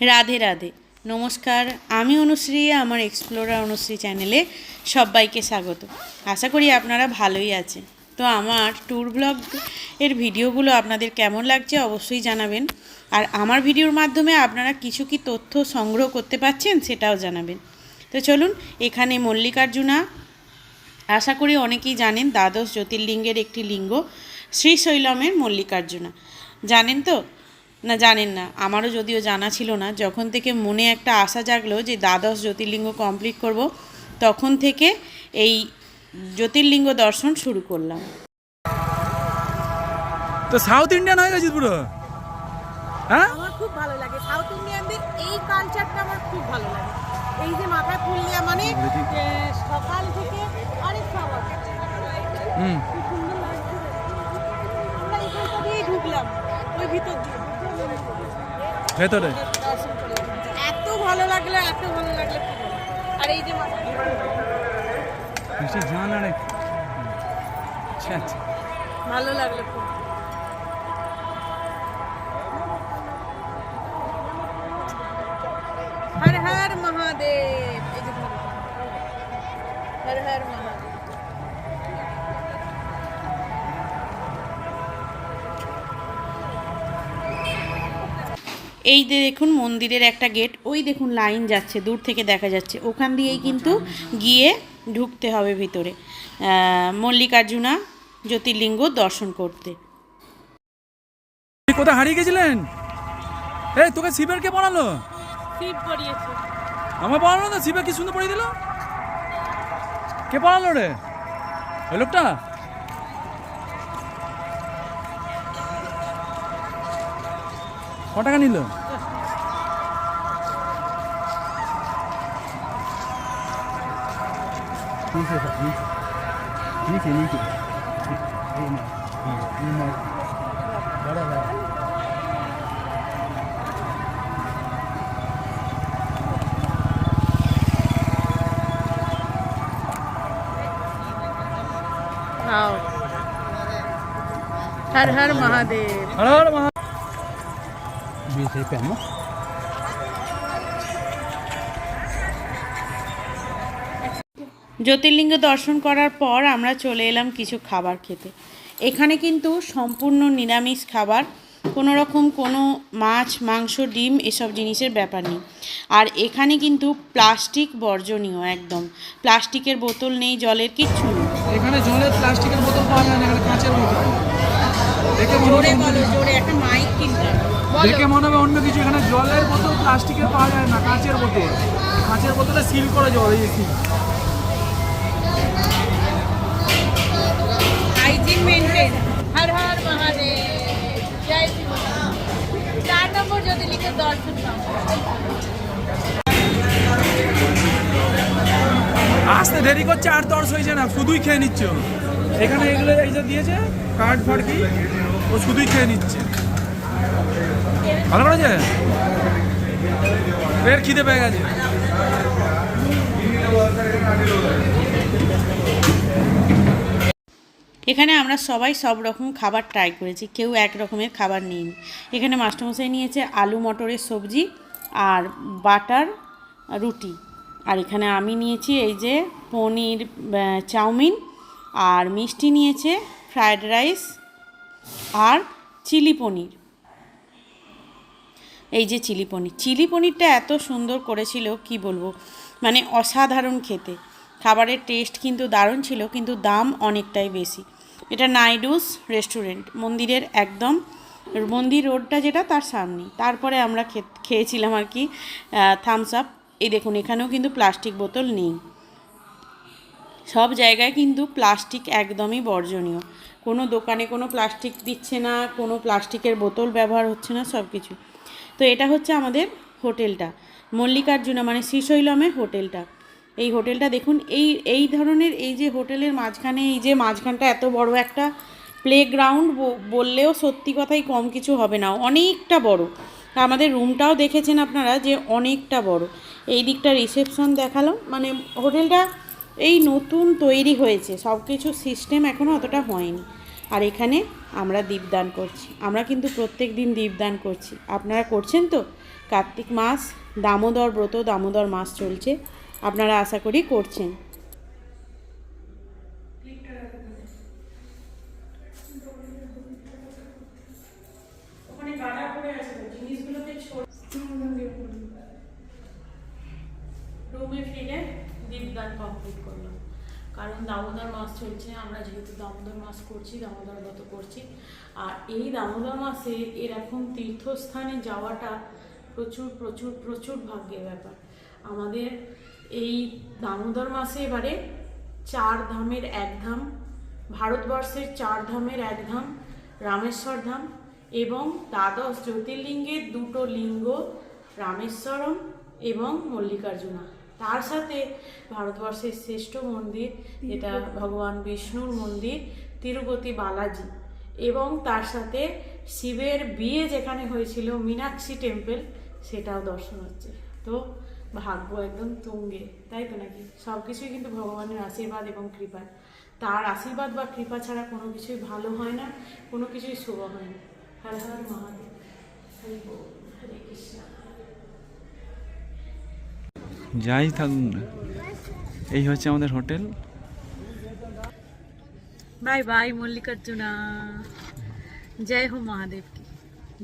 রাধে রাধে। নমস্কার, আমি অনুশ্রী, আমার এক্সপ্লোরার অনুশ্রী চ্যানেলে সবাইকে স্বাগত। আশা করি আপনারা ভালোই আছেন। তো আমার ট্যুর ব্লগ এর ভিডিওগুলো আপনাদের কেমন লাগছে অবশ্যই জানাবেন। আর আমার ভিডিওর মাধ্যমে আপনারা কিছু কি তথ্য সংগ্রহ করতে পারছেন সেটাও জানাবেন। তো চলুন, এখানে মল্লিকার্জুনা। আশা করি অনেকেই জানেন, দ্বাদশ জ্যোতির্লিঙ্গের একটি লিঙ্গ শ্রীশৈলমের মল্লিকার্জুনা। জানেন তো? না জানেন না। আমারও যদিও জানা ছিল না। যখন থেকে মনে একটা আশা জাগলো যে দ্বাদশ জ্যোতির্লিঙ্গ কমপ্লিট করব তখন থেকে এই জ্যোতির্লিঙ্গ দর্শন শুরু করলাম। তো সাউথ ইন্ডিয়ান হয়ে গেছিস পুরো? হ্যাঁ? আমার খুব ভালো লাগে। সাউথ ইন্ডিয়ানদের এই কালচারটা আমার খুব ভালো লাগে। এই যে মাথায় ফুল দেওয়া মানে সকাল থেকে অনেক খাবার হুম। সুন্দর লাগছে। আমরা এখানটা দিয়ে ঢুকলাম। ওই ভিতর দিয়ে। ভেতরে? এত ভালো লাগল এত ভালো লাগল। আর এই যে নিশ্চয় জানা রে আচ্ছা ভালো লাগল হর হর মহাদেব। হর হর মহাদেব। এই যে দেখুন মন্দিরের একটা গেট ওই দেখুন লাইন যাচ্ছে দূর থেকে দেখা যাচ্ছে। ওখান দিয়েই কিন্তু গিয়ে ঢুকতে হবে ভিতরে। মল্লিকার্জুনা জ্যোতির্লিঙ্গ দর্শন করতে। কোথায় হারিয়ে গেছিলেন? এই তোকে শিবের কে পড়ালো? শিব পড়িয়েছে। আমার পড়ালো না? শিবের কি সুন্দর পড়িয়ে দিল? কে পড়ালো রে? ওই লোকটা? ক টাকা নিল आओ हर हर महादेव হর হর মহা জ্যোতির্লিঙ্গ দর্শন করার পর আমরা চলে এলাম কিছু খাবার খেতে। এখানে কিন্তু সম্পূর্ণ নিরামিষ খাবার কোনো রকম কোনো মাছ মাংস ডিম এসব জিনিসের ব্যাপার নেই। আর এখানে কিন্তু প্লাস্টিক বর্জনীয় একদম। প্লাস্টিকের বোতল নেই জলের কিচ্ছু নেই। এখানে জলের প্লাস্টিকের বোতল পাওয়া যায় না এখানে কাঁচের বোতল। জোরে বলো জোরে একটা মাইক কিনতে। দেখে মনে হবে অন্য কিছু এখানে জলের বোতল প্লাস্টিকের পাওয়া যায় না কাঁচের বোতল। কাঁচের বোতলে সিল করে জল এই seal hygiene maintain Har Har Mahadev. জয় শ্রী চার নম্বর জ্যোতির্লিঙ্গের দর্শন আসতে দেরি করছে আর তর্স হয়েছে না শুধুই খেয়ে নিচ্ছ। এখানে এগুলো এই যে দিয়েছে কার্ড ফার্ড কি ও শুধুই খেয়ে নিচ্ছে। ভালো করেছে ফের খিদে পেয়ে গেছে। এখানে আমরা সবাই সব রকম খাবার ট্রাই করেছি, কেউ এক রকমের খাবার নিইনি। এখানে মাস্টারমশাই নিয়েছে আলু মটরের সবজি আর বাটার রুটি। আর এখানে আমি নিয়েছি এই যে পনির চাউমিন আর মিষ্টি নিয়েছে ফ্রায়েড রাইস আর চিলি পনির। এই যে চিলি পনির। চিলি পনিরটা এত সুন্দর করেছিল, কি বলব? মানে অসাধারণ খেতে। খাবারের টেস্ট কিন্তু দারুণ ছিল, কিন্তু দাম অনেকটাই বেশি। এটা নাইডুস রেস্টুরেন্ট, মন্দিরের একদম মন্দির রোডটা যেটা তার সামনে। তারপরে আমরা খেয়েছিলাম আর কি থামস আপ এই দেখুন, এখানেও কিন্তু প্লাস্টিক বোতল নেই। সব জায়গায় কিন্তু প্লাস্টিক একদমই বর্জনীয়। কোনো দোকানে কোনো প্লাস্টিক দিচ্ছে না, কোনো প্লাস্টিকের বোতল ব্যবহার হচ্ছে না সব কিছু তো এটা হচ্ছে আমাদের হোটেলটা। মল্লিকার্জুনা মানে শ্রীশৈলমের হোটেলটা। এই হোটেলটা দেখুন, এই এই ধরনের এই যে হোটেলের মাঝখানে, এই যে মাঝখানটা এত বড় একটা প্লেগ্রাউন্ড বললেও সত্যি কথাই কম কিছু হবে না। অনেকটা বড়। আমাদের রুমটাও দেখেছেন আপনারা যে অনেকটা বড়। এই দিকটা রিসেপশন দেখাল। মানে হোটেলটা এই নতুন তৈরি হয়েছে। সব কিছু সিস্টেম এখনও অতটা হয়নি। আর এখানে আমরা দীপদান করছি। আমরা কিন্তু প্রত্যেক দিন দীপদান করছি। আপনারা করছেন তো? কার্তিক মাস, দামোদর ব্রত, দামোদর মাস চলছে। আপনারা আশা করি করছেন। দীপদান কমপ্লিট করলাম। কারণ দামোদর মাস চলছে, আমরা যেহেতু দামোদর মাস করছি, দামোদর ব্রত করছি। আর এই দামোদর মাসে এরকম তীর্থস্থানে যাওয়াটা প্রচুর প্রচুর প্রচুর ভাগ্যের ব্যাপার। আমাদের এই দামোদর মাসে এবারে চার ধামের এক ধাম, ভারতবর্ষের চার ধামের এক ধাম, রামেশ্বর ধাম এবং দ্বাদশ জ্যোতির্লিঙ্গের দুটো লিঙ্গ, রামেশ্বরম এবং মল্লিকার্জুনা। তার সাথে ভারতবর্ষের শ্রেষ্ঠ মন্দির যেটা ভগবান বিষ্ণুর মন্দির তিরুপতি বালাজি। এবং তার সাথে শিবের বিয়ে যেখানে হয়েছিল মীনাক্ষী টেম্পল সেটাও দর্শন হচ্ছে। তো ভাগ্য একদম তুঙ্গে তাই তো নাকি? সব কিছুই কিন্তু ভগবানের আশীর্বাদ এবং কৃপা। তার আশীর্বাদ বা কৃপা ছাড়া কোনো কিছুই ভালো হয় না কোনো কিছুই শুভ হয় না। হর হর মহাদেব। হরি বল, হরে কৃষ্ণ। যাই থাকুন। না এই হচ্ছে আমাদের হোটেল। Bye bye Mallikarjuna. জয় হো মহাদেবকে।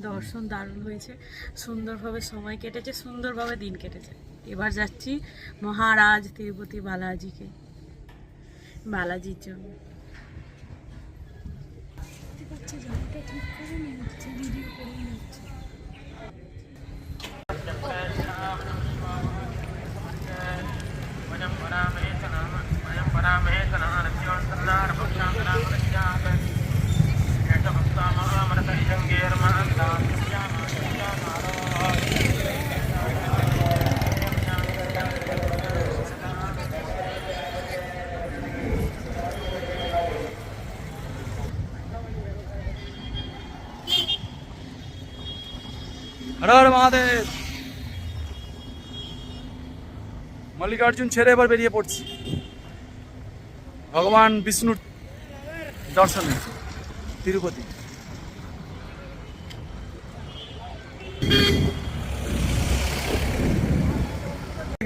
দর্শন দারুণ হয়েছে। সুন্দরভাবে সময় কেটেছে সুন্দরভাবে দিন কেটেছে। এবার যাচ্ছি মহারাজ তিরুপতি বালাজিকে বালাজির জন্য। হর হর মহাদেব মল্লিকার্জুন ছেড়ে এবার বেরিয়ে পড়ছি ভগবান বিষ্ণুর দর্শনে। তিরুপতি।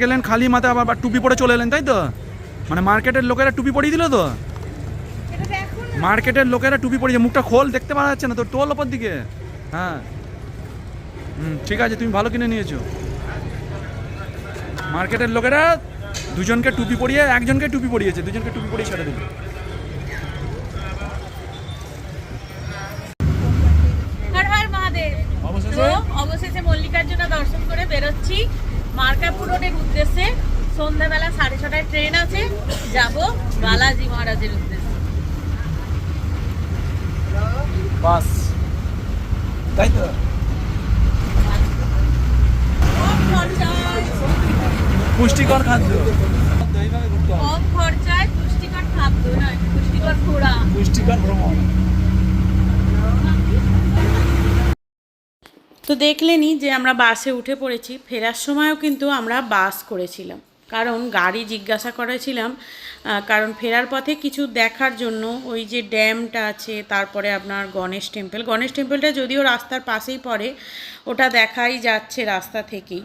গেলেন খালি মাথায়, আবার টুপি পরে চলে এলেন, তাই তো? মানে মার্কেটের লোকেরা টুপি পরিয়ে দিল তো? মার্কেটের লোকেরা টুপি পরিয়ে মুখটা খোল, দেখতে পাওয়া যাচ্ছে না তোর টোল ওপর দিকে। হ্যাঁ। হুম, ঠিক আছে, তুমি ভালো কিনে নিয়েছো। মার্কেটের লোকেরা দুজনকে টুপি পরিয়ে, একজনকে টুপি পরিয়েছে, দুজনকে টুপি পরিয়ে ছেড়ে দিল হর হর মহাদেব অবশেষে? মল্লিকার্জুনা দর্শন করে বেরোচ্ছি। মার্কাপুর রোডের উদ্দেশ্যে। সন্ধ্যাবেলা সাড়ে ছটায় ট্রেন আছে। যাব বালাজি মহারাজের উদ্দেশ্যে। বাস। তাই তো? খরচায়। পুষ্টিকর খাদ্য। কম খরচায় পুষ্টিকর খাদ্য নয় পুষ্টিকর ঘোরা পুষ্টিকর ভ্রমণ। তো দেখলেনই যে আমরা বাসে উঠে পড়েছি। ফেরার সময়ও কিন্তু আমরা বাস করেছিলাম। কারণ গাড়ি জিজ্ঞাসা করেছিলাম কারণ ফেরার পথে কিছু দেখার জন্য ওই যে ড্যামটা আছে, তারপরে আপনার গণেশ টেম্পল। গণেশ টেম্পলটা যদিও রাস্তার পাশেই পড়ে, ওটা দেখাই যাচ্ছে রাস্তা থেকেই।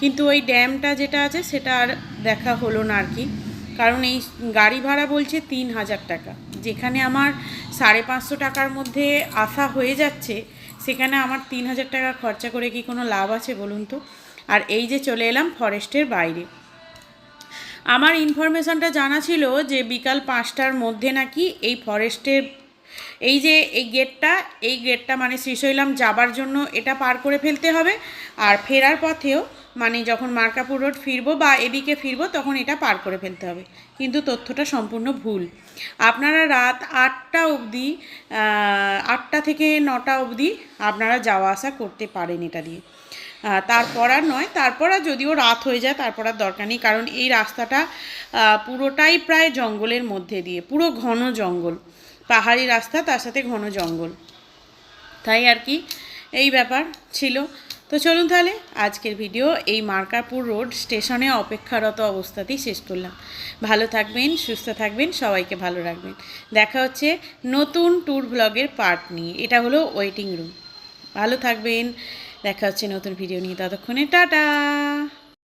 কিন্তু ওই ড্যামটা যেটা আছে, সেটা আর দেখা হলো না আর কি। কারণ এই গাড়ি ভাড়া বলছে তিন হাজার টাকা। যেখানে আমার সাড়ে পাঁচশো টাকার মধ্যে আসা হয়ে যাচ্ছে, সেখানে আমার তিন হাজার টাকা খরচা করে কি কোনো লাভ আছে বলুন তো? আর এই যে চলে এলাম ফরেস্টের বাইরে। আমার ইনফরমেশনটা জানা ছিল যে বিকাল পাঁচটার মধ্যে নাকি এই ফরেস্টের এই যে এই গেটটা এই গেটটা মানে শ্রীশৈলাম যাবার জন্য এটা পার করে ফেলতে হবে। আর ফেরার পথেও মানে যখন মার্কাপুর রোড ফিরবো বা এদিকে ফিরবো তখন এটা পার করে ফেলতে হবে। কিন্তু তথ্যটা সম্পূর্ণ ভুল। আপনারা রাত আটটা অবধি আটটা থেকে নটা অবধি আপনারা যাওয়া আসা করতে পারেন এটা দিয়ে। তারপর আর নয়, তারপর আর যদিও রাত হয়ে যায়, তারপর আর দরকার নেই। কারণ এই রাস্তাটা পুরোটাই প্রায় জঙ্গলের মধ্যে দিয়ে, পুরো ঘন জঙ্গল। পাহাড়ি রাস্তা, তার সাথে ঘন জঙ্গল। তাই আর কি, এই ব্যাপার ছিল। তো চলুন তাহলে, আজকের ভিডিও এই মার্কাপুর রোড স্টেশনে অপেক্ষারত অবস্থাতেই শেষ করলাম। ভালো থাকবেন, সুস্থ থাকবেন, সবাইকে ভালো রাখবেন। দেখা হচ্ছে নতুন ট্যুর ব্লগের পার্ট নিয়ে। এটা হলো ওয়েটিং রুম ভালো থাকবেন, দেখা হচ্ছে নতুন ভিডিও নিয়ে। ততক্ষণে টাটা!